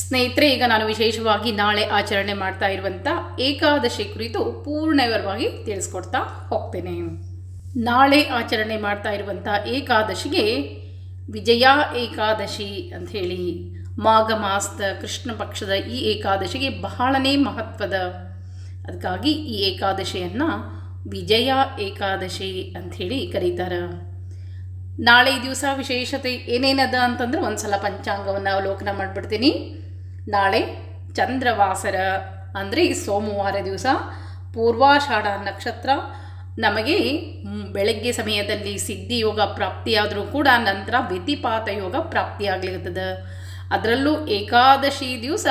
ಸ್ನೇಹಿತರೆ, ಈಗ ನಾನು ವಿಶೇಷವಾಗಿ ನಾಳೆ ಆಚರಣೆ ಮಾಡ್ತಾ ಇರುವಂಥ ಏಕಾದಶಿ ಕುರಿತು ಪೂರ್ಣವಿವರವಾಗಿ ತಿಳಿಸ್ಕೊಡ್ತಾ ಹೋಗ್ತೇನೆ. ನಾಳೆ ಆಚರಣೆ ಮಾಡ್ತಾ ಇರುವಂಥ ಏಕಾದಶಿಗೆ ವಿಜಯ ಏಕಾದಶಿ ಅಂತ ಹೇಳಿ ಮಾಘ ಮಾಸದ ಕೃಷ್ಣ ಪಕ್ಷದ ಈ ಏಕಾದಶಿಗೆ ಬಹಳನೇ ಮಹತ್ವದ ಅದಕ್ಕಾಗಿ ಈ ಏಕಾದಶಿಯನ್ನು ವಿಜಯ ಏಕಾದಶಿ ಅಂಥೇಳಿ ಕರೀತಾರೆ. ನಾಳೆ ದಿವಸ ವಿಶೇಷತೆ ಏನೇನದ ಅಂತಂದ್ರೆ ಒಂದ್ಸಲ ಪಂಚಾಂಗವನ್ನು ಅವಲೋಕನ ಮಾಡಿಬಿಡ್ತೀನಿ. ನಾಳೆ ಚಂದ್ರವಾಸರ, ಅಂದರೆ ಈ ಸೋಮವಾರ ದಿವಸ ಪೂರ್ವಾಷಾಢ ನಕ್ಷತ್ರ. ನಮಗೆ ಬೆಳಗ್ಗೆ ಸಮಯದಲ್ಲಿ ಸಿದ್ಧಿ ಯೋಗ ಪ್ರಾಪ್ತಿಯಾದರೂ ಕೂಡ ನಂತರ ವ್ಯತಿಪಾತ ಯೋಗ ಪ್ರಾಪ್ತಿಯಾಗ್ಲಿರ್ತದೆ ಅದರಲ್ಲೂ ಏಕಾದಶಿ ದಿವಸ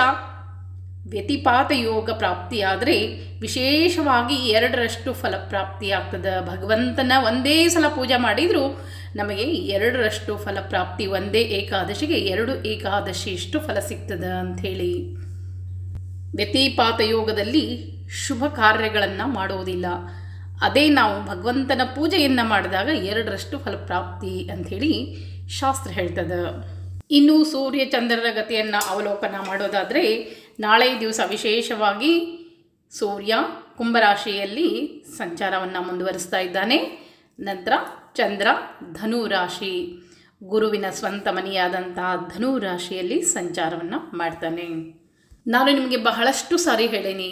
ವ್ಯತಿಪಾತ ಯೋಗ ಪ್ರಾಪ್ತಿಯಾದರೆ ವಿಶೇಷವಾಗಿ ಎರಡರಷ್ಟು ಫಲಪ್ರಾಪ್ತಿಯಾಗ್ತದೆ ಭಗವಂತನ ಒಂದೇ ಸಲ ಪೂಜೆ ಮಾಡಿದರೂ ನಮಗೆ ಎರಡರಷ್ಟು ಫಲಪ್ರಾಪ್ತಿ ಒಂದೇ ಏಕಾದಶಿಗೆ ಎರಡು ಏಕಾದಶಿಯಷ್ಟು ಫಲ ಸಿಗ್ತದೆ ಅಂಥೇಳಿ. ವ್ಯತಿಪಾತ ಯೋಗದಲ್ಲಿ ಶುಭ ಕಾರ್ಯಗಳನ್ನು ಮಾಡೋದಿಲ್ಲ. ಅದೇ ನಾವು ಭಗವಂತನ ಪೂಜೆಯನ್ನು ಮಾಡಿದಾಗ ಎರಡರಷ್ಟು ಫಲಪ್ರಾಪ್ತಿ ಅಂಥೇಳಿ ಶಾಸ್ತ್ರ ಹೇಳ್ತದೆ. ಇನ್ನು ಸೂರ್ಯ ಚಂದ್ರರ ಗತಿಯನ್ನು ಅವಲೋಕನ ಮಾಡೋದಾದರೆ ನಾಳೆ ದಿವಸ ವಿಶೇಷವಾಗಿ ಸೂರ್ಯ ಕುಂಭರಾಶಿಯಲ್ಲಿ ಸಂಚಾರವನ್ನು ಮುಂದುವರಿಸ್ತಾ ಇದ್ದಾನೆ. ನಂತರ ಚಂದ್ರ ಧನು ರಾಶಿ ಗುರುವಿನ ಸ್ವಂತ ಮನೆಯಾದಂತಹ ಧನು ರಾಶಿಯಲ್ಲಿ ಸಂಚಾರವನ್ನು ಮಾಡ್ತಾನೆ. ನಾನು ನಿಮಗೆ ಬಹಳಷ್ಟು ಸಾರಿ ಹೇಳೀನಿ.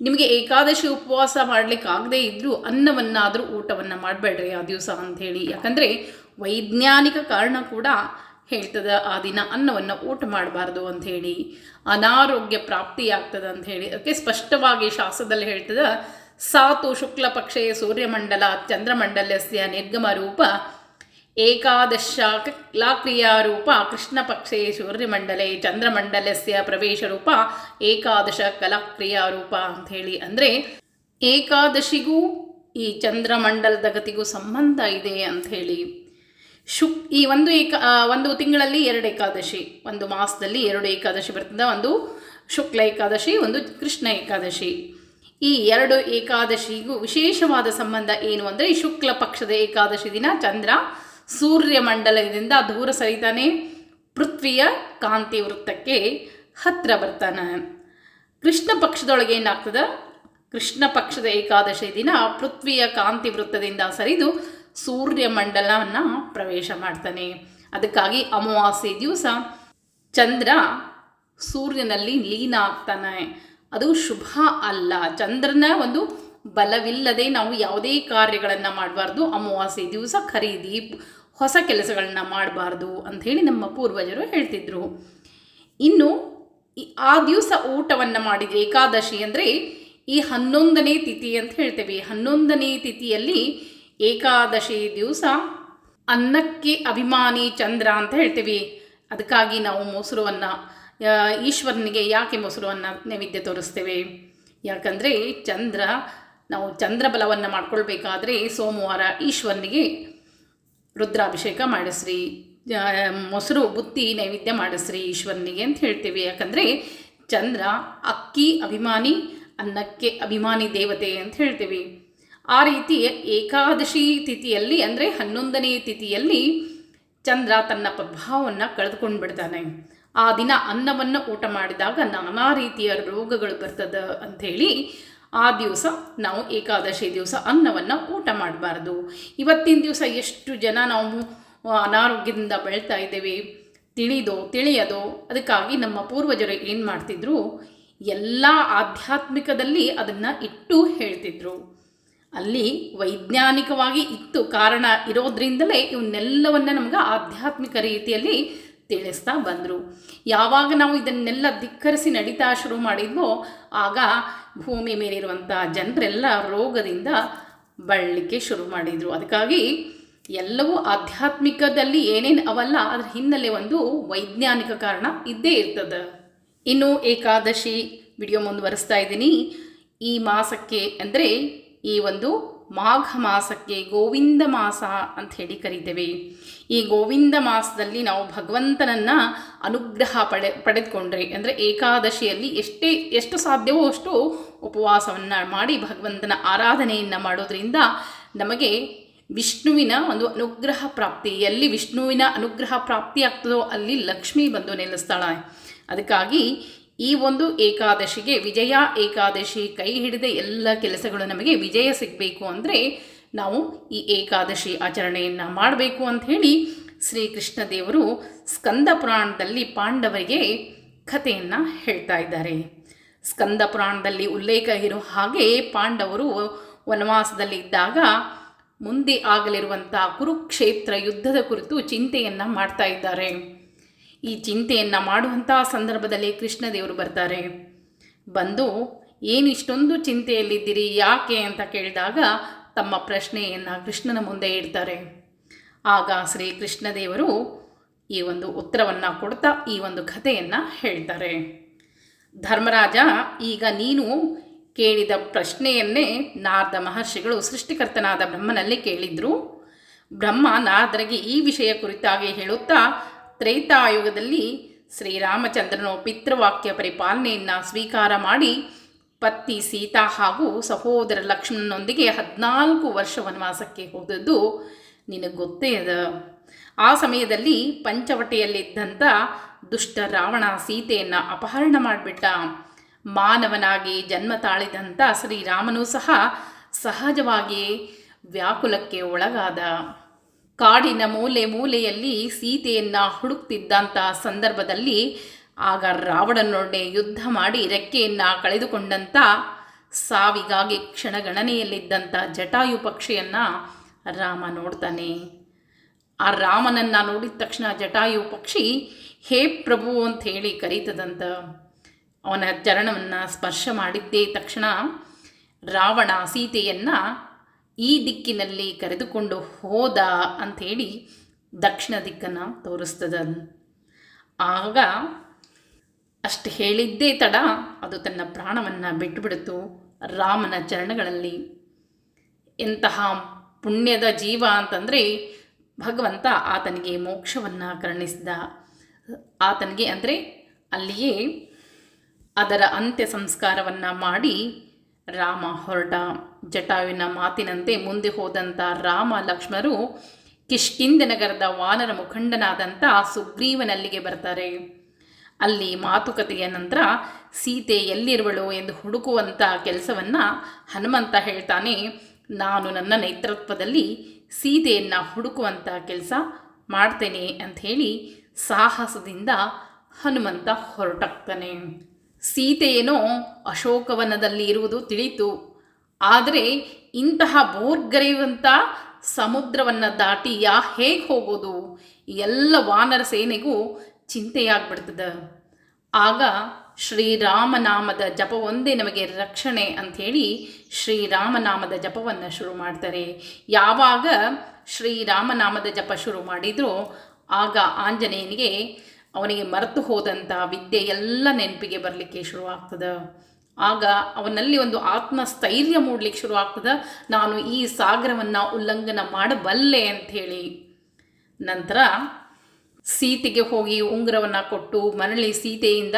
ನಿಮಗೆ ಏಕಾದಶಿ ಉಪವಾಸ ಮಾಡಲಿಕ್ಕೆ ಆಗದೇ ಇದ್ದರೂ ಅನ್ನವನ್ನಾದರೂ ಊಟವನ್ನು ಮಾಡಬೇಡ್ರಿ ಆ ದಿವಸ ಅಂಥೇಳಿ ಯಾಕಂದರೆ ವೈಜ್ಞಾನಿಕ ಕಾರಣ ಕೂಡ ಹೇಳ್ತದೆ, ಆ ದಿನ ಅನ್ನವನ್ನು ಊಟ ಮಾಡಬಾರ್ದು ಅಂಥೇಳಿ, ಅನಾರೋಗ್ಯ ಪ್ರಾಪ್ತಿಯಾಗ್ತದೆ ಅಂತ ಹೇಳಿ ಅದಕ್ಕೆ ಸ್ಪಷ್ಟವಾಗಿ ಶಾಸ್ತ್ರದಲ್ಲಿ ಹೇಳ್ತದೆ, ಸಾತು ಶುಕ್ಲ ಪಕ್ಷೇ ಸೂರ್ಯಮಂಡಲ ಚಂದ್ರಮಂಡಲಸ್ಯ ನಿರ್ಗಮ ರೂಪ ಏಕಾದಶ ಕಲಾಕ್ರಿಯಾರೂಪ ಕೃಷ್ಣಪಕ್ಷೆ ಸೂರ್ಯಮಂಡಲೆ ಚಂದ್ರಮಂಡಲಸ್ಯ ಪ್ರವೇಶರೂಪ ಏಕಾದಶ ಕಲಾಕ್ರಿಯಾರೂಪ ಅಂಥೇಳಿ. ಅಂದರೆ ಏಕಾದಶಿಗೂ ಈ ಚಂದ್ರಮಂಡಲದ ಗತಿಗೂ ಸಂಬಂಧ ಇದೆ ಅಂಥೇಳಿ. ಶುಕ್, ಈ ಒಂದು ಏಕ ಒಂದು ತಿಂಗಳಲ್ಲಿ ಎರಡು ಏಕಾದಶಿ, ಒಂದು ಮಾಸದಲ್ಲಿ ಎರಡು ಏಕಾದಶಿ ಬರ್ತದೆ, ಒಂದು ಶುಕ್ಲ ಏಕಾದಶಿ, ಒಂದು ಕೃಷ್ಣ ಏಕಾದಶಿ. ಈ ಎರಡು ಏಕಾದಶಿಗೂ ವಿಶೇಷವಾದ ಸಂಬಂಧ ಏನು ಅಂದರೆ, ಈ ಶುಕ್ಲ ಪಕ್ಷದ ಏಕಾದಶಿ ದಿನ ಚಂದ್ರ ಸೂರ್ಯ ಮಂಡಲದಿಂದ ದೂರ ಸರಿತಾನೆ, ಪೃಥ್ವಿಯ ಕಾಂತಿ ವೃತ್ತಕ್ಕೆ ಹತ್ತಿರ ಬರ್ತಾನೆ. ಕೃಷ್ಣ ಪಕ್ಷದೊಳಗೆ ಏನಾಗ್ತದೆ? ಕೃಷ್ಣ ಪಕ್ಷದ ಏಕಾದಶಿ ದಿನ ಪೃಥ್ವಿಯ ಕಾಂತಿ ವೃತ್ತದಿಂದ ಸರಿದು ಸೂರ್ಯಮಂಡಲವನ್ನು ಪ್ರವೇಶ ಮಾಡ್ತಾನೆ. ಅದಕ್ಕಾಗಿ ಅಮಾವಾಸ್ಯೆ ದಿವಸ ಚಂದ್ರ ಸೂರ್ಯನಲ್ಲಿ ಲೀನ ಆಗ್ತಾನೆ ಅದು ಶುಭ ಅಲ್ಲ. ಚಂದ್ರನ ಒಂದು ಬಲವಿಲ್ಲದೆ ನಾವು ಯಾವುದೇ ಕಾರ್ಯಗಳನ್ನು ಮಾಡಬಾರ್ದು. ಅಮಾವಾಸ್ಯೆ ದಿವಸ ಖರೀದಿ, ಹೊಸ ಕೆಲಸಗಳನ್ನ ಮಾಡಬಾರ್ದು ಅಂಥೇಳಿ ನಮ್ಮ ಪೂರ್ವಜರು ಹೇಳ್ತಿದ್ರು. ಇನ್ನು ಆ ದಿವಸ ಊಟವನ್ನು ಮಾಡಿದರೆ ಏಕಾದಶಿ ಅಂದರೆ ಈ ಹನ್ನೊಂದನೇ ತಿಥಿ ಅಂತ ಹೇಳ್ತೇವೆ. ಹನ್ನೊಂದನೇ ತಿಥಿಯಲ್ಲಿ ಏಕಾದಶಿ ದಿವಸ ಅನ್ನಕ್ಕೆ ಅಭಿಮಾನಿ ಚಂದ್ರ ಅಂತ ಹೇಳ್ತೀವಿ. ಅದಕ್ಕಾಗಿ ನಾವು ಮೊಸರುವನ್ನು ಈಶ್ವರನಿಗೆ ಯಾಕೆ ಮೊಸರುವನ್ನು ನೈವೇದ್ಯ ತೋರಿಸ್ತೇವೆ? ಯಾಕಂದರೆ ಚಂದ್ರ, ನಾವು ಚಂದ್ರ ಬಲವನ್ನು ಮಾಡ್ಕೊಳ್ಬೇಕಾದ್ರೆ ಸೋಮವಾರ ಈಶ್ವರನಿಗೆ ರುದ್ರಾಭಿಷೇಕ ಮಾಡಿಸ್ರಿ. ಮೊಸರು ಬುತ್ತಿ ನೈವೇದ್ಯ ಮಾಡಿಸ್ರಿ ಈಶ್ವರನಿಗೆ ಅಂತ ಹೇಳ್ತೀವಿ. ಯಾಕಂದರೆ ಚಂದ್ರ ಅಕ್ಕಿ ಅಭಿಮಾನಿ, ಅನ್ನಕ್ಕೆ ಅಭಿಮಾನಿ ದೇವತೆ ಅಂತ ಹೇಳ್ತೇವೆ. ಆ ರೀತಿ ಏಕಾದಶಿ ತಿಥಿಯಲ್ಲಿ, ಅಂದರೆ ಹನ್ನೊಂದನೇ ತಿಥಿಯಲ್ಲಿ ಚಂದ್ರ ತನ್ನ ಪ್ರಭಾವವನ್ನು ಕಳೆದುಕೊಂಡು ಬಿಡ್ತಾನೆ. ಆ ದಿನ ಅನ್ನವನ್ನು ಊಟ ಮಾಡಿದಾಗ ನಾನಾ ರೀತಿಯ ರೋಗಗಳು ಬರ್ತದೆ ಅಂಥೇಳಿ ಆ ದಿವಸ ನಾವು ಏಕಾದಶಿ ದಿವಸ ಅನ್ನವನ್ನು ಊಟ ಮಾಡಬಾರ್ದು. ಇವತ್ತಿನ ದಿವಸ ಎಷ್ಟು ಜನ ನಾವು ಅನಾರೋಗ್ಯದಿಂದ ಬೆಳ್ತಾ ಇದ್ದೇವೆ, ತಿಳಿದೋ, ತಿಳಿಯದೋ, ಅದಕ್ಕಾಗಿ ನಮ್ಮ ಪೂರ್ವಜರು ಏನು ಮಾಡ್ತಿದ್ರು, ಎಲ್ಲ ಆಧ್ಯಾತ್ಮಿಕದಲ್ಲಿ ಅದನ್ನು ಇಟ್ಟು ಹೇಳ್ತಿದ್ರು. ಅಲ್ಲಿ ವೈಜ್ಞಾನಿಕವಾಗಿ ಇತ್ತು ಕಾರಣ ಇರೋದ್ರಿಂದಲೇ ಇವನ್ನೆಲ್ಲವನ್ನ ನಮ್ಗೆ ಆಧ್ಯಾತ್ಮಿಕ ರೀತಿಯಲ್ಲಿ ತಿಳಿಸ್ತಾ ಬಂದರು. ಯಾವಾಗ ನಾವು ಇದನ್ನೆಲ್ಲ ಧಿಕ್ಕರಿಸಿ ನಡೀತಾ ಶುರು ಮಾಡಿದ್ವೋ ಆಗ ಭೂಮಿ ಮೇಲಿರುವಂಥ ಜನರೆಲ್ಲ ರೋಗದಿಂದ ಬಳಲಿಕ್ಕೆ ಶುರು ಮಾಡಿದರು. ಅದಕ್ಕಾಗಿ ಎಲ್ಲವೂ ಆಧ್ಯಾತ್ಮಿಕದಲ್ಲಿ ಏನೇನು ಅವಲ್ಲ, ಅದ್ರ ಹಿನ್ನೆಲೆ ಒಂದು ವೈಜ್ಞಾನಿಕ ಕಾರಣ ಇದ್ದೇ ಇರ್ತದೆ. ಇನ್ನು ಏಕಾದಶಿ ವಿಡಿಯೋ ಮುಂದುವರಿಸ್ತಾ ಇದ್ದೀನಿ. ಈ ಮಾಸಕ್ಕೆ ಅಂದರೆ ಈ ಒಂದು ಮಾಘ ಮಾಸಕ್ಕೆ ಗೋವಿಂದ ಮಾಸ ಅಂತ ಹೇಳಿ ಕರಿತೇವೆ. ಈ ಗೋವಿಂದ ಮಾಸದಲ್ಲಿ ನಾವು ಭಗವಂತನನ್ನು ಅನುಗ್ರಹ ಪಡೆ, ಪಡೆದುಕೊಂಡ್ರೆ, ಅಂದರೆ ಏಕಾದಶಿಯಲ್ಲಿ ಎಷ್ಟೇ, ಎಷ್ಟು ಸಾಧ್ಯವೋ ಅಷ್ಟು ಉಪವಾಸವನ್ನು ಮಾಡಿ ಭಗವಂತನ ಆರಾಧನೆಯನ್ನು ಮಾಡೋದ್ರಿಂದ ನಮಗೆ ವಿಷ್ಣುವಿನ ಒಂದು ಅನುಗ್ರಹ ಪ್ರಾಪ್ತಿ, ಎಲ್ಲಿ ವಿಷ್ಣುವಿನ ಅನುಗ್ರಹ ಪ್ರಾಪ್ತಿ ಆಗ್ತದೋ ಅಲ್ಲಿ ಲಕ್ಷ್ಮಿ ಬಂದು ನೆಲೆಸ್ತಾಳೆ. ಅದಕ್ಕಾಗಿ ಈ ಒಂದು ಏಕಾದಶಿಗೆ ವಿಜಯ ಏಕಾದಶಿ ಕೈ ಹಿಡಿದ ಎಲ್ಲ ಕೆಲಸಗಳು ನಮಗೆ ವಿಜಯ ಸಿಗಬೇಕು ಅಂದರೆ ನಾವು ಈ ಏಕಾದಶಿ ಆಚರಣೆಯನ್ನು ಮಾಡಬೇಕು ಅಂತ ಹೇಳಿ ಶ್ರೀಕೃಷ್ಣ ದೇವರು ಸ್ಕಂದ ಪುರಾಣದಲ್ಲಿ ಪಾಂಡವರಿಗೆ ಕಥೆಯನ್ನು ಹೇಳ್ತಾ ಇದ್ದಾರೆ. ಸ್ಕಂದ ಪುರಾಣದಲ್ಲಿ ಉಲ್ಲೇಖ ಇರೋ ಹಾಗೆ ಪಾಂಡವರು ವನವಾಸದಲ್ಲಿ ಇದ್ದಾಗ ಮುಂದೆ ಆಗಲಿರುವಂಥ ಕುರುಕ್ಷೇತ್ರ ಯುದ್ಧದ ಕುರಿತು ಚಿಂತೆಯನ್ನು ಮಾಡ್ತಾ ಇದ್ದಾರೆ. ಈ ಚಿಂತೆಯನ್ನು ಮಾಡುವಂಥ ಸಂದರ್ಭದಲ್ಲಿ ಕೃಷ್ಣದೇವರು ಬರ್ತಾರೆ. ಬಂದು, ಏನು ಇಷ್ಟೊಂದು ಚಿಂತೆಯಲ್ಲಿದ್ದೀರಿ, ಯಾಕೆ? ಅಂತ ಕೇಳಿದಾಗ ತಮ್ಮ ಪ್ರಶ್ನೆಯನ್ನು ಕೃಷ್ಣನ ಮುಂದೆ ಇಡ್ತಾರೆ. ಆಗ ಶ್ರೀ ಕೃಷ್ಣದೇವರು ಈ ಒಂದು ಉತ್ತರವನ್ನು ಕೊಡ್ತಾ ಈ ಒಂದು ಕಥೆಯನ್ನು ಹೇಳ್ತಾರೆ. ಧರ್ಮರಾಜ, ಈಗ ನೀನು ಕೇಳಿದ ಪ್ರಶ್ನೆಯನ್ನೇ ನಾರದ ಮಹರ್ಷಿಗಳು ಸೃಷ್ಟಿಕರ್ತನಾದ ಬ್ರಹ್ಮನಲ್ಲಿ ಕೇಳಿದ್ರು. ಬ್ರಹ್ಮ ನಾರದರಿಗೆ ಈ ವಿಷಯ ಕುರಿತಾಗಿ ಹೇಳುತ್ತಾ ತ್ರೈತಾಯುಗದಲ್ಲಿ ಶ್ರೀರಾಮಚಂದ್ರನು ಪಿತೃವಾಕ್ಯ ಪರಿಪಾಲನೆಯನ್ನು ಸ್ವೀಕಾರ ಮಾಡಿ ಪತ್ನಿ ಸೀತಾ ಹಾಗೂ ಸಹೋದರ ಲಕ್ಷ್ಮಣನೊಂದಿಗೆ ಹದಿನಾಲ್ಕು ವರ್ಷ ವನವಾಸಕ್ಕೆ ಹೋದದ್ದು ನಿನಗೆ ಗೊತ್ತೇ ಅದ. ಆ ಸಮಯದಲ್ಲಿ ಪಂಚವಟಿಯಲ್ಲಿದ್ದಂಥ ದುಷ್ಟ ರಾವಣ ಸೀತೆಯನ್ನು ಅಪಹರಣ ಮಾಡಿಬಿಟ್ಟ. ಮಾನವನಾಗಿ ಜನ್ಮ ತಾಳಿದಂಥ ಶ್ರೀರಾಮನೂ ಸಹ ಸಹಜವಾಗಿಯೇ ವ್ಯಾಕುಲಕ್ಕೆ ಒಳಗಾದ. ಕಾಡಿನ ಮೂಲೆ ಮೂಲೆಯಲ್ಲಿ ಸೀತೆಯನ್ನು ಹುಡುಕ್ತಿದ್ದಂಥ ಸಂದರ್ಭದಲ್ಲಿ ಆಗ ರಾವಣನೊಡನೆ ಯುದ್ಧ ಮಾಡಿ ರೆಕ್ಕೆಯನ್ನು ಕಳೆದುಕೊಂಡಂಥ ಸಾವಿಗಾಗಿ ಕ್ಷಣಗಣನೆಯಲ್ಲಿದ್ದಂಥ ಜಟಾಯು ಪಕ್ಷಿಯನ್ನು ರಾಮ ನೋಡ್ತಾನೆ. ಆ ರಾಮನನ್ನು ನೋಡಿದ ತಕ್ಷಣ ಜಟಾಯು ಪಕ್ಷಿ, ಹೇ ಪ್ರಭು ಅಂತ ಹೇಳಿ ಕರೀತದಂತ. ಅವನ ಚರಣವನ್ನು ಸ್ಪರ್ಶ ಮಾಡಿದ್ದೇ ತಕ್ಷಣ ರಾವಣ ಸೀತೆಯನ್ನು ಈ ದಿಕ್ಕಿನಲ್ಲಿ ಕರೆದುಕೊಂಡು ಹೋದ ಅಂಥೇಳಿ ದಕ್ಷಿಣ ದಿಕ್ಕನ್ನು ತೋರಿಸ್ತದ ಆಗ ಅಷ್ಟು ಹೇಳಿದ್ದೇ ತಡ, ಅದು ತನ್ನ ಪ್ರಾಣವನ್ನು ಬಿಟ್ಟುಬಿಡ್ತು ರಾಮನ ಚರಣಗಳಲ್ಲಿ. ಎಂತಹ ಪುಣ್ಯದ ಜೀವ ಅಂತಂದರೆ ಭಗವಂತ ಆತನಿಗೆ ಮೋಕ್ಷವನ್ನು ಕರುಣಿಸಿದ. ಆತನಿಗೆ ಅಂದರೆ ಅಲ್ಲಿಯೇ ಅದರ ಅಂತ್ಯ ಸಂಸ್ಕಾರವನ್ನು ಮಾಡಿ ರಾಮ ಹೊರಟ ಜಟಾವಿನ ಮಾತಿನಂತೆ ಮುಂದೆ ಹೋದಂಥ ರಾಮ ಲಕ್ಷ್ಮರು ಕಿಷ್ಕಿಂದನಗರದ ವಾನರ ಮುಖಂಡನಾದಂಥ ಸುಗ್ರೀವನಲ್ಲಿಗೆ ಬರ್ತಾರೆ. ಅಲ್ಲಿ ಮಾತುಕತೆಯ ನಂತರ ಸೀತೆ ಎಲ್ಲಿರುವಳು ಎಂದು ಹುಡುಕುವಂಥ ಕೆಲಸವನ್ನು ಹನುಮಂತ ಹೇಳ್ತಾನೆ, ನಾನು ನನ್ನ ನೇತೃತ್ವದಲ್ಲಿ ಸೀತೆಯನ್ನು ಹುಡುಕುವಂಥ ಕೆಲಸ ಮಾಡ್ತೇನೆ ಅಂಥೇಳಿ ಸಾಹಸದಿಂದ ಹನುಮಂತ ಹೊರಟಾಗ್ತಾನೆ. ಸೀತೆಯೇನೋ ಅಶೋಕವನದಲ್ಲಿ ಇರುವುದು ತಿಳಿತು. ಆದರೆ ಇಂತಹ ಬೋರ್ಗರೆಯುವಂಥ ಸಮುದ್ರವನ್ನು ದಾಟಿ ಯಾ ಹೇಗೆ ಹೋಗೋದು? ಎಲ್ಲ ವಾನರ ಸೇನೆಗೂ ಚಿಂತೆಯಾಗ್ಬಿಡ್ತದೆ. ಆಗ ಶ್ರೀರಾಮನಾಮದ ಜಪ ಒಂದೇ ನಮಗೆ ರಕ್ಷಣೆ ಅಂಥೇಳಿ ಶ್ರೀರಾಮನಾಮದ ಜಪವನ್ನು ಶುರು ಮಾಡ್ತಾರೆ. ಯಾವಾಗ ಶ್ರೀರಾಮನಾಮದ ಜಪ ಶುರು ಮಾಡಿದ್ರೋ ಆಗ ಆಂಜನೇಯನಿಗೆ ಅವನಿಗೆ ಮರೆತು ಹೋದಂಥ ವಿದ್ಯೆ ಎಲ್ಲ ನೆನಪಿಗೆ ಬರಲಿಕ್ಕೆ ಶುರುವಾಗ್ತದೆ. ಆಗ ಅವನಲ್ಲಿ ಒಂದು ಆತ್ಮಸ್ಥೈರ್ಯ ಮೂಡ್ಲಿಕ್ಕೆ ಶುರು ಆಗ್ತದೆ ನಾನು ಈ ಸಾಗರವನ್ನು ಉಲ್ಲಂಘನ ಮಾಡಬಲ್ಲೆ ಅಂಥೇಳಿ. ನಂತರ ಸೀತೆಗೆ ಹೋಗಿ ಉಂಗುರವನ್ನು ಕೊಟ್ಟು ಮರಳಿ ಸೀತೆಯಿಂದ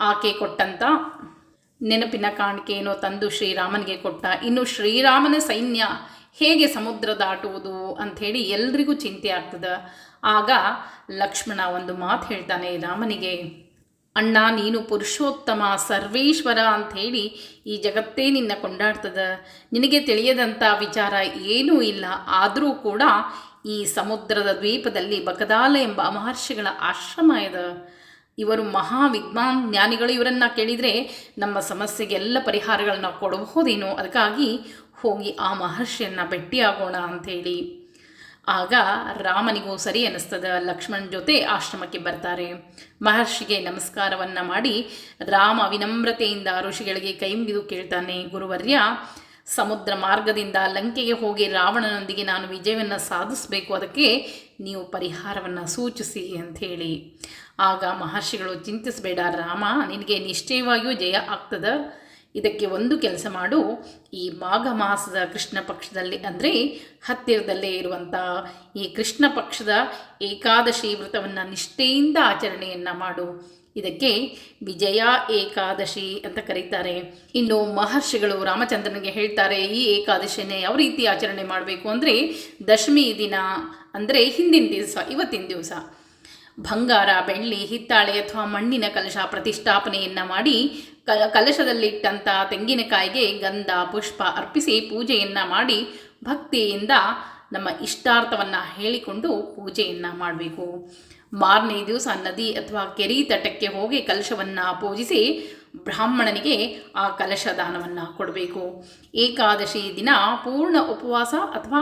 ಆಕೆ ಕೊಟ್ಟಂಥ ನೆನಪಿನ ಕಾಣಿಕೆಯನ್ನು ತಂದು ಶ್ರೀರಾಮನಿಗೆ ಕೊಟ್ಟ. ಇನ್ನು ಶ್ರೀರಾಮನ ಸೈನ್ಯ ಹೇಗೆ ಸಮುದ್ರ ದಾಟುವುದು ಅಂಥೇಳಿ ಎಲ್ರಿಗೂ ಚಿಂತೆ ಆಗ್ತದೆ. ಆಗ ಲಕ್ಷ್ಮಣ ಒಂದು ಮಾತು ಹೇಳ್ತಾನೆ, ರಾಮನಿಗೆ, ಅಣ್ಣ ನೀನು ಪುರುಷೋತ್ತಮ, ಸರ್ವೇಶ್ವರ ಅಂಥೇಳಿ ಈ ಜಗತ್ತೇ ನಿನ್ನ ಕೊಂಡಾಡ್ತದ. ನಿನಗೆ ತಿಳಿಯದಂಥ ವಿಚಾರ ಏನೂ ಇಲ್ಲ. ಆದರೂ ಕೂಡ ಈ ಸಮುದ್ರದ ದ್ವೀಪದಲ್ಲಿ ಬಕದಾಲ ಎಂಬ ಮಹರ್ಷಿಗಳ ಆಶ್ರಮ ಇದೆ. ಇವರು ಮಹಾ ವಿದ್ವಾನ್ ಜ್ಞಾನಿಗಳು. ಇವರನ್ನು ಕೇಳಿದರೆ ನಮ್ಮ ಸಮಸ್ಯೆಗೆಲ್ಲ ಪರಿಹಾರಗಳನ್ನ ಕೊಡಬಹುದೇನೋ? ಅದಕ್ಕಾಗಿ ಹೋಗಿ ಆ ಮಹರ್ಷಿಯನ್ನು ಭೇಟಿಯಾಗೋಣ ಅಂಥೇಳಿ. ಆಗ ರಾಮನಿಗೂ ಸರಿ ಅನ್ನಿಸ್ತದ ಲಕ್ಷ್ಮಣ್ ಜೊತೆ ಆಶ್ರಮಕ್ಕೆ ಬರ್ತಾರೆ. ಮಹರ್ಷಿಗೆ ನಮಸ್ಕಾರವನ್ನು ಮಾಡಿ ರಾಮ ವಿನಮ್ರತೆಯಿಂದ ಋಷಿಗಳಿಗೆ ಕೈ ಮುಗಿದು ಕೇಳ್ತಾನೆ, ಗುರುವರ್ಯ, ಸಮುದ್ರ ಮಾರ್ಗದಿಂದ ಲಂಕೆಗೆ ಹೋಗಿ ರಾವಣನೊಂದಿಗೆ ನಾನು ವಿಜಯವನ್ನು ಸಾಧಿಸಬೇಕು, ಅದಕ್ಕೆ ನೀವು ಪರಿಹಾರವನ್ನು ಸೂಚಿಸಿ ಅಂಥೇಳಿ. ಆಗ ಮಹರ್ಷಿಗಳು ಚಿಂತಿಸಬೇಡ, ರಾಮ, ನಿನಗೆ ನಿಶ್ಚಯವಾಗಿಯೂ ಜಯ ಆಗ್ತದ? ಇದಕ್ಕೆ ಒಂದು ಕೆಲಸ ಮಾಡು. ಈ ಮಾಘ ಮಾಸದ ಕೃಷ್ಣ ಪಕ್ಷದಲ್ಲಿ ಅಂದರೆ ಹತ್ತಿರದಲ್ಲೇ ಇರುವಂಥ ಈ ಕೃಷ್ಣ ಪಕ್ಷದ ಏಕಾದಶಿ ವ್ರತವನ್ನು ನಿಷ್ಠೆಯಿಂದ ಆಚರಣೆಯನ್ನು ಮಾಡು. ಇದಕ್ಕೆ ವಿಜಯ ಏಕಾದಶಿ ಅಂತ ಕರೀತಾರೆ. ಇನ್ನು ಮಹರ್ಷಿಗಳು ರಾಮಚಂದ್ರನಿಗೆ ಹೇಳ್ತಾರೆ, ಈ ಏಕಾದಶಿಯನ್ನೇ ಯಾವ ರೀತಿ ಆಚರಣೆ ಮಾಡಬೇಕು ಅಂದರೆ ದಶಮಿ ದಿನ ಅಂದರೆ ಹಿಂದಿನ ದಿವಸ, ಇವತ್ತಿನ ದಿವಸ. ಬಂಗಾರ, ಬೆಳ್ಳಿ, ಹಿತ್ತಾಳೆ ಅಥವಾ ಮಣ್ಣಿನ ಕಲಶ ಪ್ರತಿಷ್ಠಾಪನೆಯನ್ನು ಮಾಡಿ ಕಲಶದಲ್ಲಿಟ್ಟಂಥ ತೆಂಗಿನಕಾಯಿಗೆ ಗಂಧ, ಪುಷ್ಪ ಅರ್ಪಿಸಿ ಪೂಜೆಯನ್ನು ಮಾಡಿ ಭಕ್ತಿಯಿಂದ ನಮ್ಮ ಇಷ್ಟಾರ್ಥವನ್ನು ಹೇಳಿಕೊಂಡು ಪೂಜೆಯನ್ನು ಮಾಡಬೇಕು. ಮಾರನೇ ದಿವಸ ನದಿ ಅಥವಾ ಕೆರಿ ತಟಕ್ಕೆ ಹೋಗಿ ಕಲಶವನ್ನು ಪೂಜಿಸಿ ಬ್ರಾಹ್ಮಣನಿಗೆ ಆ ಕಲಶ ದಾನವನ್ನು ಕೊಡಬೇಕು. ಏಕಾದಶಿ ದಿನ ಪೂರ್ಣ ಉಪವಾಸ ಅಥವಾ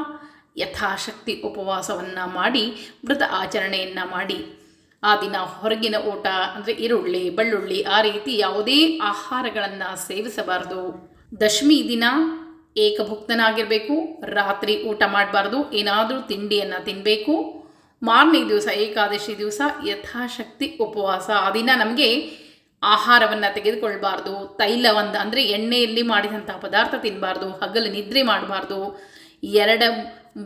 ಯಥಾಶಕ್ತಿ ಉಪವಾಸವನ್ನು ಮಾಡಿ ವ್ರತ ಆಚರಣೆಯನ್ನು ಮಾಡಿ ಆ ದಿನ ಹೊರಗಿನ ಊಟ, ಅಂದರೆ ಈರುಳ್ಳಿ, ಬೆಳ್ಳುಳ್ಳಿ, ಆ ರೀತಿ ಯಾವುದೇ ಆಹಾರಗಳನ್ನು ಸೇವಿಸಬಾರದು. ದಶಮಿ ದಿನ ಏಕಭುಕ್ತನಾಗಿರಬೇಕು, ರಾತ್ರಿ ಊಟ ಮಾಡಬಾರ್ದು, ಏನಾದರೂ ತಿಂಡಿಯನ್ನು ತಿನ್ನಬೇಕು ಮಾರನೇ ದಿವಸ, ಏಕಾದಶಿ ದಿವಸ ಯಥಾಶಕ್ತಿ ಉಪವಾಸ. ಆ ದಿನ ನಮಗೆ ಆಹಾರವನ್ನು ತೆಗೆದುಕೊಳ್ಬಾರ್ದು. ತೈಲವನ್ನು, ಅಂದರೆ ಎಣ್ಣೆಯಲ್ಲಿ ಮಾಡಿದಂಥ ಪದಾರ್ಥ ತಿನ್ನಬಾರ್ದು ಹಗಲು ನಿದ್ರೆ ಮಾಡಬಾರ್ದು, ಎರಡ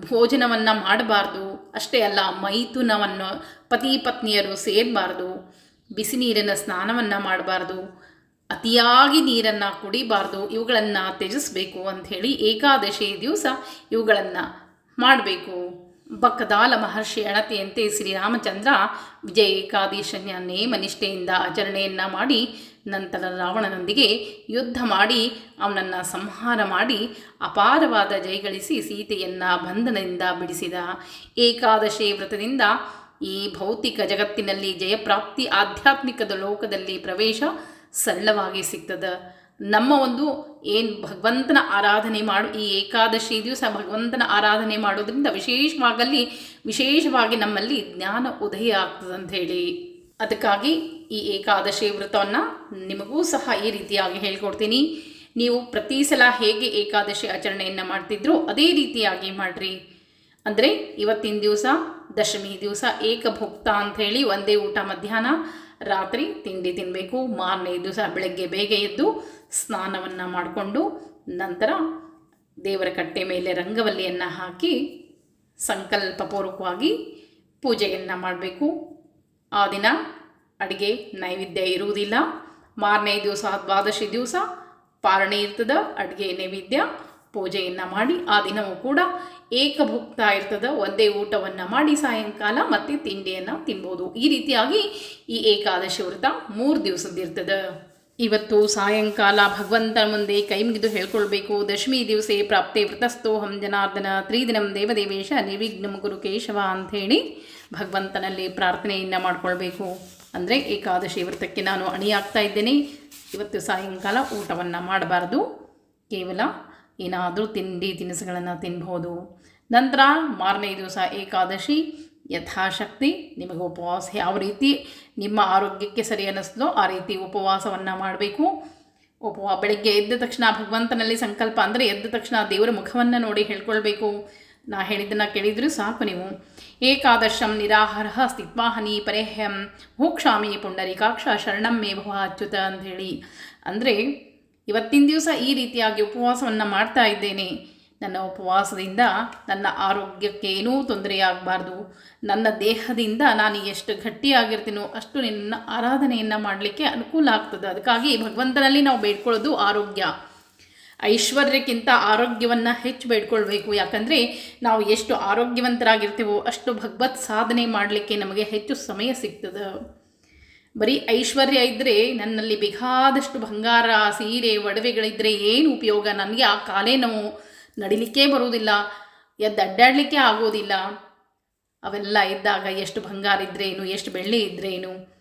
ಭೋಜನವನ್ನು ಮಾಡಬಾರ್ದು. ಅಷ್ಟೇ ಅಲ್ಲ, ಮೈಥುನವನ್ನು ಪತಿ ಪತ್ನಿಯರು ಸೇರಬಾರ್ದು. ಬಿಸಿ ನೀರಿನ ಸ್ನಾನವನ್ನು ಮಾಡಬಾರ್ದು. ಅತಿಯಾಗಿ ನೀರನ್ನು ಕುಡಿಬಾರ್ದು. ಇವುಗಳನ್ನು ತ್ಯಜಿಸಬೇಕು ಅಂಥೇಳಿ ಏಕಾದಶಿ ದಿವಸ ಇವುಗಳನ್ನು ಮಾಡಬೇಕು. ಬಕ್ಕದಾಲ ಮಹರ್ಷಿ ಅಣತೆಯಂತೆ ಶ್ರೀರಾಮಚಂದ್ರ ವಿಜಯ ಏಕಾದಶನ್ಯ ನೇಮ ನಿಷ್ಠೆಯಿಂದ ಆಚರಣೆಯನ್ನು ಮಾಡಿ ನಂತರ ರಾವಣನೊಂದಿಗೆ ಯುದ್ಧ ಮಾಡಿ ಅವನನ್ನು ಸಂಹಾರ ಮಾಡಿ ಅಪಾರವಾದ ಜಯಗಳಿಸಿ ಸೀತೆಯನ್ನು ಬಂಧನದಿಂದ ಬಿಡಿಸಿದ. ಏಕಾದಶಿ ವ್ರತದಿಂದ ಈ ಭೌತಿಕ ಜಗತ್ತಿನಲ್ಲಿ ಜಯಪ್ರಾಪ್ತಿ ಆಧ್ಯಾತ್ಮಿಕದ ಲೋಕದಲ್ಲಿ ಪ್ರವೇಶ ಸರಳವಾಗಿ ಸಿಗ್ತದೆ. ನಮ್ಮ ಒಂದು ಏನು ಭಗವಂತನ ಆರಾಧನೆ ಮಾಡು, ಈ ಏಕಾದಶಿ ದಿವಸ ಭಗವಂತನ ಆರಾಧನೆ ಮಾಡೋದ್ರಿಂದ ವಿಶೇಷವಾಗಲ್ಲಿ, ವಿಶೇಷವಾಗಿ ನಮ್ಮಲ್ಲಿ ಜ್ಞಾನ ಉದಯ ಅಂತ ಹೇಳಿ. ಅದಕ್ಕಾಗಿ ಈ ಏಕಾದಶಿ ವ್ರತವನ್ನು ನಿಮಗೂ ಸಹ ಈ ರೀತಿಯಾಗಿ ಹೇಳ್ಕೊಡ್ತೀನಿ. ನೀವು ಪ್ರತಿ ಸಲ ಹೇಗೆ ಏಕಾದಶಿ ಆಚರಣೆಯನ್ನು ಮಾಡ್ತಿದ್ರೋ ಅದೇ ರೀತಿಯಾಗಿ ಮಾಡಿರಿ. ಅಂದರೆ ಇವತ್ತಿನ ದಿವಸ ದಶಮಿ ದಿವಸ ಏಕಭುಕ್ತ ಅಂಥೇಳಿ ಒಂದೇ ಊಟ ಮಧ್ಯಾಹ್ನ, ರಾತ್ರಿ ತಿಂಡಿ ತಿನ್ನಬೇಕು ಮಾರನೇ ದಿವಸ ಬೆಳಗ್ಗೆ ಬೇಗ ಎದ್ದು ಸ್ನಾನವನ್ನು ಮಾಡಿಕೊಂಡು ನಂತರ ದೇವರ ಕಟ್ಟೆ ಮೇಲೆ ರಂಗವಲ್ಲಿಯನ್ನು ಹಾಕಿ ಸಂಕಲ್ಪಪೂರ್ವಕವಾಗಿ ಪೂಜೆಯನ್ನು ಮಾಡಬೇಕು. ಆ ದಿನ ಅಡುಗೆ ನೈವೇದ್ಯ ಇರುವುದಿಲ್ಲ. ಮಾರನೇ ದಿವಸ ದ್ವಾದಶಿ ದಿವಸ ಪಾರಣೆ ಇರ್ತದೆ, ಅಡುಗೆ ನೈವೇದ್ಯ. ಪೂಜೆಯನ್ನು ಮಾಡಿ ಆ ದಿನವೂ ಕೂಡ ಏಕಭುಕ್ತ ಇರ್ತದೆ ಒಂದೇ ಊಟವನ್ನು ಮಾಡಿ ಸಾಯಂಕಾಲ ಮತ್ತು ತಿಂಡಿಯನ್ನು ತಿನ್ಬೋದು. ಈ ರೀತಿಯಾಗಿ ಈ ಏಕಾದಶಿ ವ್ರತ ಮೂರು ದಿವಸದಿರ್ತದೆ ಇವತ್ತು ಸಾಯಂಕಾಲ ಭಗವಂತನ ಮುಂದೆ ಕೈ ಮುಗಿದು ಹೇಳ್ಕೊಳ್ಬೇಕು. ದಶಮಿ ದಿವಸೇ ಪ್ರಾಪ್ತೆ ವ್ರತಸ್ಥೋಹಂ ಜನಾರ್ದನ, ತ್ರಿದಿನಂ ದೇವದೇವೇಶ, ನಿವಿಘ್ನ ಗುರು ಕೇಶವ ಅಂಥೇಳಿ ಭಗವಂತನಲ್ಲಿ ಪ್ರಾರ್ಥನೆಯನ್ನು ಮಾಡಿಕೊಳ್ಬೇಕು. ಅಂದರೆ ಏಕಾದಶಿ ವ್ರತಕ್ಕೆ ನಾನು ಅಣಿಯಾಗ್ತಾ ಇದ್ದೇನೆ. ಇವತ್ತು ಸಾಯಂಕಾಲ ಊಟವನ್ನು ಮಾಡಬಾರ್ದು. ಕೇವಲ ಏನಾದರೂ ತಿಂಡಿ ತಿನಿಸುಗಳನ್ನು ತಿನ್ಬೋದು. ನಂತರ ಮಾರನೇ ದಿವಸ ಏಕಾದಶಿ, ಯಥಾಶಕ್ತಿ, ನಿಮಗೆ ಉಪವಾಸ ಯಾವ ರೀತಿ ನಿಮ್ಮ ಆರೋಗ್ಯಕ್ಕೆ ಸರಿ ಅನ್ನಿಸ್ತದೋ ಆ ರೀತಿ ಉಪವಾಸವನ್ನು ಮಾಡಬೇಕು. ಉಪವಾ, ಬೆಳಗ್ಗೆ ಎದ್ದ ತಕ್ಷಣ ಭಗವಂತನಲ್ಲಿ ಸಂಕಲ್ಪ ಅಂದರೆ ಎದ್ದ ತಕ್ಷಣ ದೇವರ ಮುಖವನ್ನು ನೋಡಿ ಹೇಳ್ಕೊಳ್ಬೇಕು. ನಾ ಹೇಳಿದ್ದನ್ನು ಕೇಳಿದರೂ ಸಾಕು ನೀವು. ಏಕಾದಶಂ ನಿರಾಹಾರ ಸ್ಥಿತ್ವಾಹನಿ ಪರೇಹ್ಯಂ ಮೋಕ್ಷಾಮಿ ಪುಂಡರಿಕಾಕ್ಷ ಶರಣಂ ಮೇ ಭವ ಅಚ್ಯುತ ಅಂಥೇಳಿ. ಅಂದರೆ ಇವತ್ತಿನ ದಿವಸ ಈ ರೀತಿಯಾಗಿ ಉಪವಾಸವನ್ನು ಮಾಡ್ತಾ ಇದ್ದೇನೆ. ನನ್ನ ಉಪವಾಸದಿಂದ ನನ್ನ ಆರೋಗ್ಯಕ್ಕೆ ಏನೂ ತೊಂದರೆಯಾಗಬಾರ್ದು ನನ್ನ ದೇಹದಿಂದ ನಾನು ಎಷ್ಟು ಗಟ್ಟಿಯಾಗಿರ್ತೀನೋ ಅಷ್ಟು ನಿನ್ನ ಆರಾಧನೆಯನ್ನು ಮಾಡಲಿಕ್ಕೆ ಅನುಕೂಲ ಆಗ್ತದೆ. ಅದಕ್ಕಾಗಿ ಭಗವಂತನಲ್ಲಿ ನಾವು ಬೇಡ್ಕೊಳ್ಳೋದು ಆರೋಗ್ಯ. ಐಶ್ವರ್ಯಕ್ಕಿಂತ ಆರೋಗ್ಯವನ್ನು ಹೆಚ್ಚು ಬೇಡ್ಕೊಳ್ಬೇಕು. ಯಾಕಂದರೆ ನಾವು ಎಷ್ಟು ಆರೋಗ್ಯವಂತರಾಗಿರ್ತೀವೋ ಅಷ್ಟು ಭಗವತ್ ಸಾಧನೆ ಮಾಡಲಿಕ್ಕೆ ನಮಗೆ ಹೆಚ್ಚು ಸಮಯ ಸಿಗ್ತದೆ. ಬರೀ ಐಶ್ವರ್ಯ ಇದ್ದರೆ ನನ್ನಲ್ಲಿ ಬೇಕಾದಷ್ಟು ಬಂಗಾರ, ಸೀರೆ ಒಡವೆಗಳಿದ್ದರೆ ಏನು ಉಪಯೋಗ? ನನಗೆ ಆ ಕಾಲೇ ನೋವು ನಡಿಲಿಕ್ಕೆ ಬರುವುದಿಲ್ಲ ಎದ್ದು ಅಡ್ಡಾಡಲಿಕ್ಕೆ ಆಗೋದಿಲ್ಲ. ಅವೆಲ್ಲ ಇದ್ದಾಗ ಎಷ್ಟು ಬಂಗಾರ ಇದ್ರೇನು, ಎಷ್ಟು ಬೆಳ್ಳಿ ಇದ್ರೇನು?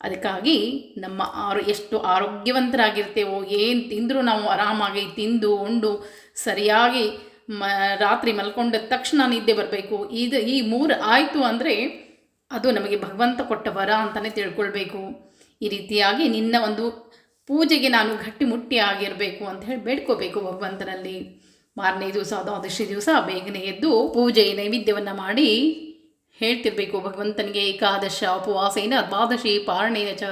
ಅದಕ್ಕಾಗಿ ನಮ್ಮ ಆರೋ, ಎಷ್ಟು ಆರೋಗ್ಯವಂತರಾಗಿರ್ತೇವೋ, ಏನು ತಿಂದರೂ ನಾವು ಆರಾಮಾಗಿ ತಿಂದು, ಉಂಡು, ಸರಿಯಾಗಿ ಮ, ರಾತ್ರಿ ಮಲ್ಕೊಂಡ ತಕ್ಷಣ ನಿದ್ದೆ ಬರಬೇಕು. ಇದು ಈ ಮೂರು ಆಯಿತು ಅಂದರೆ ಅದು ನಮಗೆ ಭಗವಂತ ಕೊಟ್ಟ ವರ ಅಂತಲೇ ತಿಳ್ಕೊಳ್ಬೇಕು. ಈ ರೀತಿಯಾಗಿ ನಿನ್ನ ಒಂದು ಪೂಜೆಗೆ ನಾನು ಗಟ್ಟಿಮುಟ್ಟಿ ಆಗಿರಬೇಕು ಅಂತ ಹೇಳಿ ಬೇಡ್ಕೋಬೇಕು ಭಗವಂತನಲ್ಲಿ. ಮಾರನೇ ದಿವಸ, ದ್ವಾದಶಿ ದಿವಸ ಬೇಗನೆ ಎದ್ದು ಪೂಜೆ ನೈವೇದ್ಯವನ್ನು ಮಾಡಿ ಹೇಳ್ತಿರ್ಬೇಕು. ಭಗವಂತನಿಗೆ ಏಕಾದಶ ಉಪವಾಸೇನ, ದ್ವಾದಶಿ ಪಾರಣೇನ ಚ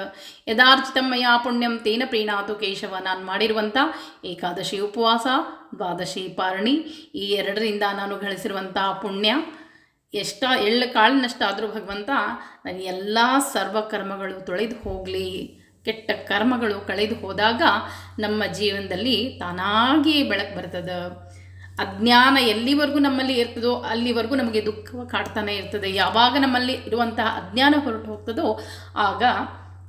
ಯದಾರ್ಚಿತಮ್ಮಯ ಪುಣ್ಯಂ ತೇನ ಪ್ರೀಣಾತು ಕೇಶವ. ನಾನು ಮಾಡಿರುವಂಥ ಏಕಾದಶಿ ಉಪವಾಸ, ದ್ವಾದಶಿ ಪಾರಣಿ, ಈ ಎರಡರಿಂದ ನಾನು ಗಳಿಸಿರುವಂಥ ಪುಣ್ಯ ಎಷ್ಟ ಎಳ್ಳು ಕಾಳಿನಷ್ಟಾದರೂ ಭಗವಂತ ನನ್ನ ಎಲ್ಲ ಸರ್ವಕರ್ಮಗಳು ತೊಳೆದು ಹೋಗಲಿ, ಕೆಟ್ಟ ಕರ್ಮಗಳು ಕಳೆದು ಹೋದಾಗ ನಮ್ಮ ಜೀವನದಲ್ಲಿ ತಾನಾಗಿಯೇ ಬೆಳಕು ಬರ್ತದೆ. ಅಜ್ಞಾನ ಎಲ್ಲಿವರೆಗೂ ನಮ್ಮಲ್ಲಿ ಇರ್ತದೋ ಅಲ್ಲಿವರೆಗೂ ನಮಗೆ ದುಃಖ ಕಾಡ್ತಾನೆ ಇರ್ತದೆ. ಯಾವಾಗ ನಮ್ಮಲ್ಲಿ ಇರುವಂತಹ ಅಜ್ಞಾನ ಹೊರಟು ಹೋಗ್ತದೋ ಆಗ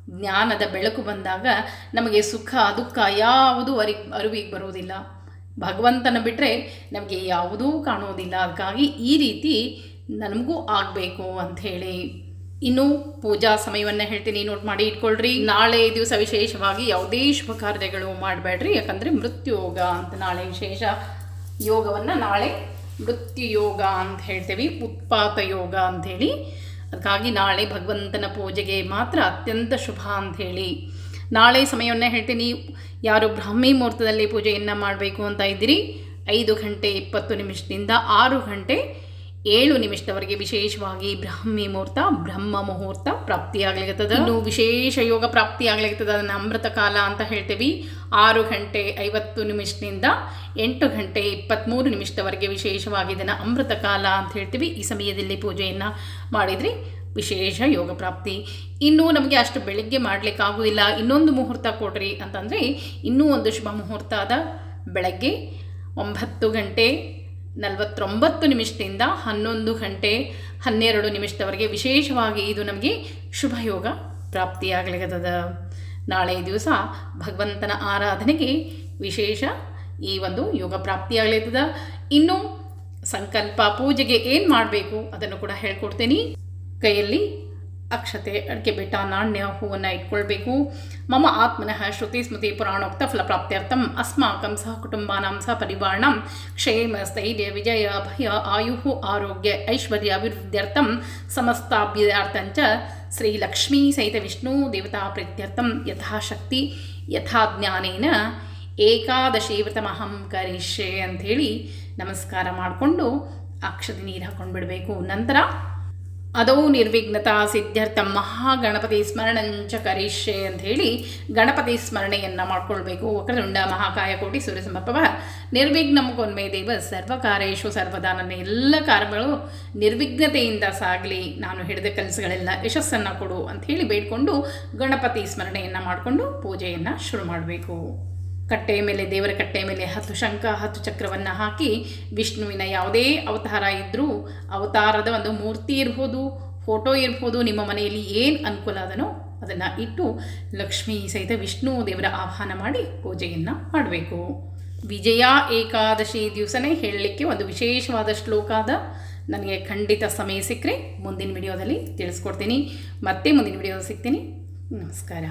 ಜ್ಞಾನದ ಬೆಳಕು ಬಂದಾಗ ನಮಗೆ ಸುಖ, ದುಃಖ ಯಾವುದೂ ಅರಿ, ಅರಿವಿಗೆ ಬರುವುದಿಲ್ಲ ಭಗವಂತನ ಬಿಟ್ಟರೆ ನಮಗೆ ಯಾವುದೂ ಕಾಣುವುದಿಲ್ಲ ಅದಕ್ಕಾಗಿ ಈ ರೀತಿ ನಮಗೂ ಆಗಬೇಕು ಅಂತ ಹೇಳಿ ಇನ್ನು ಪೂಜಾ ಸಮಯವನ್ನು ಹೇಳ್ತೀನಿ ನೋಟ್ ಮಾಡಿ ಇಟ್ಕೊಳ್ರಿ. ನಾಳೆ ದಿವಸ ವಿಶೇಷವಾಗಿ ಯಾವುದೇ ಶುಭ ಕಾರ್ಯಗಳು ಮಾಡಬೇಡ್ರಿ, ಯಾಕಂದರೆ ಮೃತ್ಯು ಯೋಗ ಅಂತ ನಾಳೆ ವಿಶೇಷ ಯೋಗವನ್ನು ನಾಳೆ ಮೃತ್ಯು ಯೋಗ ಅಂತ ಹೇಳ್ತೇವೆ, ಉತ್ಪಾತ ಯೋಗ ಅಂಥೇಳಿ ಅದಕ್ಕಾಗಿ ನಾಳೆ ಭಗವಂತನ ಪೂಜೆಗೆ ಮಾತ್ರ ಅತ್ಯಂತ ಶುಭ ಅಂತ ಹೇಳಿ. ನಾಳೆ ಸಮಯವನ್ನು ಹೇಳ್ತೀನಿ, ಯಾರು ಬ್ರಾಹ್ಮಿ ಮುಹೂರ್ತದಲ್ಲಿ ಪೂಜೆಯನ್ನು ಮಾಡಬೇಕು ಅಂತ ಇದ್ದೀರಿ, ಐದು ಗಂಟೆ ಇಪ್ಪತ್ತು ನಿಮಿಷದಿಂದ ಆರು ಗಂಟೆ ಏಳು ನಿಮಿಷದವರೆಗೆ ವಿಶೇಷವಾಗಿ ಬ್ರಹ್ಮಿ ಮುಹೂರ್ತ ಬ್ರಹ್ಮ ಮುಹೂರ್ತ ಪ್ರಾಪ್ತಿಯಾಗ್ಲಿಕ್ಕದ ಇನ್ನು ವಿಶೇಷ ಯೋಗ ಪ್ರಾಪ್ತಿಯಾಗ್ಲಿಕ್ಕದ ಅದನ್ನು ಅಮೃತ ಕಾಲ ಅಂತ ಹೇಳ್ತೀವಿ. ಆರು ಗಂಟೆ ಐವತ್ತು ನಿಮಿಷದಿಂದ ಎಂಟು ಗಂಟೆ ಇಪ್ಪತ್ತ್ಮೂರು ನಿಮಿಷದವರೆಗೆ ವಿಶೇಷವಾಗಿ ಇದನ್ನು ಅಮೃತ ಕಾಲ ಅಂತ ಹೇಳ್ತೀವಿ. ಈ ಸಮಯದಲ್ಲಿ ಪೂಜೆಯನ್ನು ಮಾಡಿದ್ರಿ ವಿಶೇಷ ಯೋಗ ಪ್ರಾಪ್ತಿ. ಇನ್ನೂ ನಮಗೆ ಅಷ್ಟು ಬೆಳಗ್ಗೆ ಮಾಡಲಿಕ್ಕಾಗೋದಿಲ್ಲ ಇನ್ನೊಂದು ಮುಹೂರ್ತ ಕೊಡ್ರಿ ಅಂತಂದರೆ ಇನ್ನೂ ಒಂದು ಶುಭ ಮುಹೂರ್ತ ಆದ ಬೆಳಗ್ಗೆ ಒಂಬತ್ತು ಗಂಟೆ ನಲವತ್ತೊಂಬತ್ತು ನಿಮಿಷದಿಂದ ಹನ್ನೊಂದು ಗಂಟೆ ಹನ್ನೆರಡು ನಿಮಿಷದವರೆಗೆ ವಿಶೇಷವಾಗಿ ಇದು ನಮಗೆ ಶುಭ ಯೋಗ ಪ್ರಾಪ್ತಿಯಾಗಲಿಗದ ನಾಳೆ ದಿವಸ ಭಗವಂತನ ಆರಾಧನೆಗೆ ವಿಶೇಷ ಈ ಒಂದು ಯೋಗ ಪ್ರಾಪ್ತಿಯಾಗಲಿರ್ತದ ಇನ್ನು ಸಂಕಲ್ಪ ಪೂಜೆಗೆ ಏನು ಮಾಡಬೇಕು ಅದನ್ನು ಕೂಡ ಹೇಳ್ಕೊಡ್ತೀನಿ. ಕೈಯಲ್ಲಿ ಅಕ್ಷತೆ, ಅಡಿಕೆ ಬೆಟ್ಟ, ನಾಣ್ಯ ಹೂವನ್ನು ಇಟ್ಕೊಳ್ಬೇಕು. ಮಮ ಆತ್ಮನಃ ಶ್ರುತಿ ಸ್ಮೃತಿ ಪುರಾಣೋಕ್ತ ಫಲಪ್ರಾಪ್ತ್ಯರ್ಥಂ. ಅಸ್ಮಾಕಂ ಸಹ ಕುಟುಂಬಾನಾಂ ಸಹ ಪರಿವಾರಣಂ. ಕ್ಷೇಮ, ಸ್ಥೈರ್ಯ, ವಿಜಯ, ಭಯ ಆಯು ಆರೋಗ್ಯ, ಐಶ್ವರ್ಯ, ಅಭಿವೃದ್ಧ್ಯರ್ಥಂ. ಸಮಸ್ತಾಭ್ಯರ್ಥಂಚ ಶ್ರೀ ಲಕ್ಷ್ಮೀ ಸಹಿತ ವಿಷ್ಣು ದೇವತಾ ಪ್ರೀತ್ಯರ್ಥಂ. ಯಥಾಶಕ್ತಿ ಯಥಾ ಜ್ಞಾನೇನ ಏಕಾದಶಿ ವ್ರತಮಹಂ ಕರಿಷ್ಯೆ ಅಂಥೇಳಿ ನಮಸ್ಕಾರ ಮಾಡಿಕೊಂಡು ಅಕ್ಷತೆ ನೀರು ಹಾಕ್ಕೊಂಡು ಬಿಡಬೇಕು ನಂತರ ಅದೌ ನಿರ್ವಿಘ್ನತಾ ಸಿದ್ಧಾರ್ಥ ಮಹಾಗಣಪತಿ ಸ್ಮರಣಂಚ ಕರಿಷ್ಯೆ ಅಂತ ಹೇಳಿ ಗಣಪತಿ ಸ್ಮರಣೆಯನ್ನು ಮಾಡ್ಕೊಳ್ಬೇಕು. ವಕ್ರದುಂಡ ಮಹಾಕಾಯ ಕೋಟಿ ಸೂರ್ಯ ಸಮರ್ಪವ ನಿರ್ವಿಘ್ನಂ ಕೊನ್ಮೆ ದೇವ ಸರ್ವಕಾರೇಶು ಸರ್ವದಾ ಎಲ್ಲ ಕಾರ್ಯಗಳು ನಿರ್ವಿಘ್ನತೆಯಿಂದ ಸಾಗಲಿ. ನಾನು ಹಿಡಿದ ಕೆಲಸಗಳೆಲ್ಲ ಯಶಸ್ಸನ್ನು ಕೊಡು ಅಂತ ಹೇಳಿ ಬೇಡ್ಕೊಂಡು ಗಣಪತಿ ಸ್ಮರಣೆಯನ್ನು ಮಾಡಿಕೊಂಡು ಪೂಜೆಯನ್ನು ಶುರು ಮಾಡಬೇಕು. ಕಟ್ಟೆಯ ಮೇಲೆ, ದೇವರ ಕಟ್ಟೆಯ ಮೇಲೆ ಹತ್ತು ಶಂಖ, ಹತ್ತು ಚಕ್ರವನ್ನು ಹಾಕಿ ವಿಷ್ಣುವಿನ ಯಾವುದೇ ಅವತಾರ ಇದ್ದರೂ ಅವತಾರದ ಒಂದು ಮೂರ್ತಿ ಇರ್ಬೋದು, ಫೋಟೋ ಇರ್ಬೋದು, ನಿಮ್ಮ ಮನೆಯಲ್ಲಿ ಏನು ಅನುಕೂಲ ಅದನೋ ಅದನ್ನು ಇಟ್ಟು ಲಕ್ಷ್ಮೀ ಸಹಿತ ವಿಷ್ಣು ದೇವರ ಆಹ್ವಾನ ಮಾಡಿ ಪೂಜೆಯನ್ನು ಮಾಡಬೇಕು. ವಿಜಯ ಏಕಾದಶಿ ದಿವಸನೇ ಹೇಳಲಿಕ್ಕೆ ಒಂದು ವಿಶೇಷವಾದ ಶ್ಲೋಕ ಅದ. ನನಗೆ ಖಂಡಿತ ಸಮಯ ಸಿಕ್ಕರೆ ಮುಂದಿನ ವಿಡಿಯೋದಲ್ಲಿ ತಿಳಿಸ್ಕೊಡ್ತೀನಿ. ಮತ್ತೆ ಮುಂದಿನ ವಿಡಿಯೋದಲ್ಲಿ ಸಿಗ್ತೀನಿ. ನಮಸ್ಕಾರ.